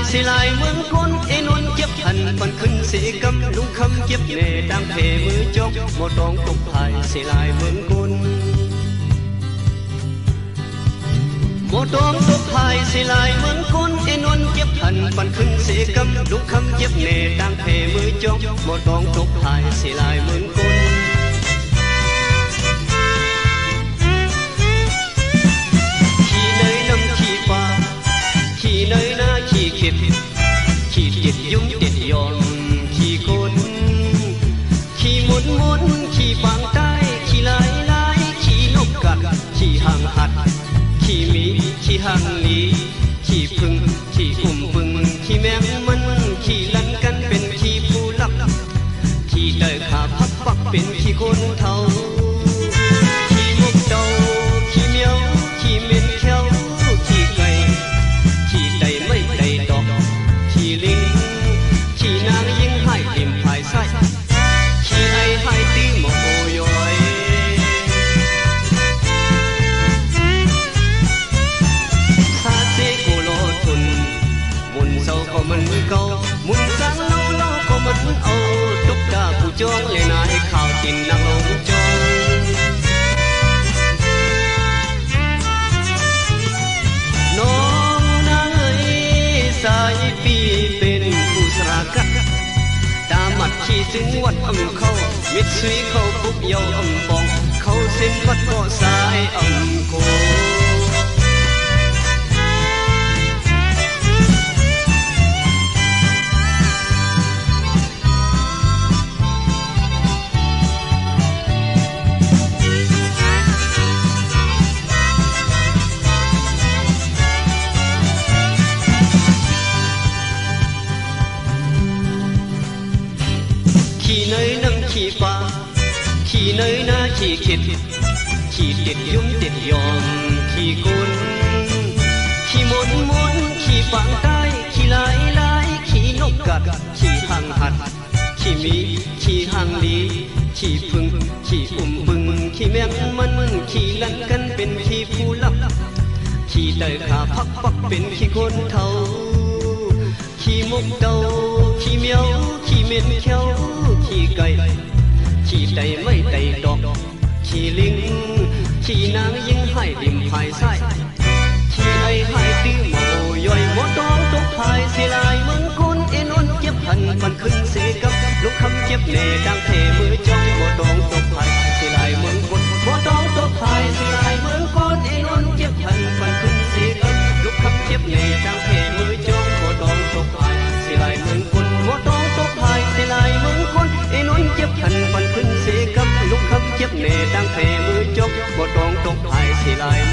ภายสิลายเมืองคนเอนนเก็บหันปันขึ้นสีกำลุงคำเก็บเนดังเพมือจกหมดตองตกภายสิล ยุ่งติดยอนขี่คนขี่หมุนหมุนขี่ฟางใต้ขี่ลายลายขี่นกกัดขี่หางหัดขี่มีขี่หางหลีขี่พึ่งขี่อุ่มปึงขี่แมงมันขี่ลันกันเป็นขี่ผู้ลับขี่เตยขาพับปักเป็นขี่คนเท่า มันเก่าหมุนสังโลโลก็มันเอาตุกตาผู้จองเลยนายข่าวตินนางลงจองน้องนายสายปีเป็นผู้สรากัดตามัดขี่ถึง ขามิดซุยเขาปุกเยาอำปองเขาเส้นวัดเกาะสายอำโกขี่เนยน้ำขี่ฟ้าขี่เนยหน้าขี่ข็ดขี่ติดยุ่มติดยอมขี่กุนขี่มนมนขี่ฝังใต้ขี่ลายลายขี่นกกัดขี่หางหัดขี่มีขี่หางลีขี่พึ่งขี่อุ่มบึงขี่แมงมันขี่ลันกันเป็นขี่ผู้ลับขี่เตยขาพักปักเป็นขี่คนเทาขี่มุกเดาขี่เมียวขี่เม็นเขียว ไก่ขี่ไตไม่ไตดอกขี่ลิงขี่นางยิงให้ดิมภายไส้ขี่ไอให้ตีหมอย่อยหมดดองตกภายเสียลายเมืองคนเอ็นอนเจ็บพันมันขึ้นเสกับลูกคำเจ็บเน่ดังเทมือจ้องหมดดองตกภายเสียลายมึง ภ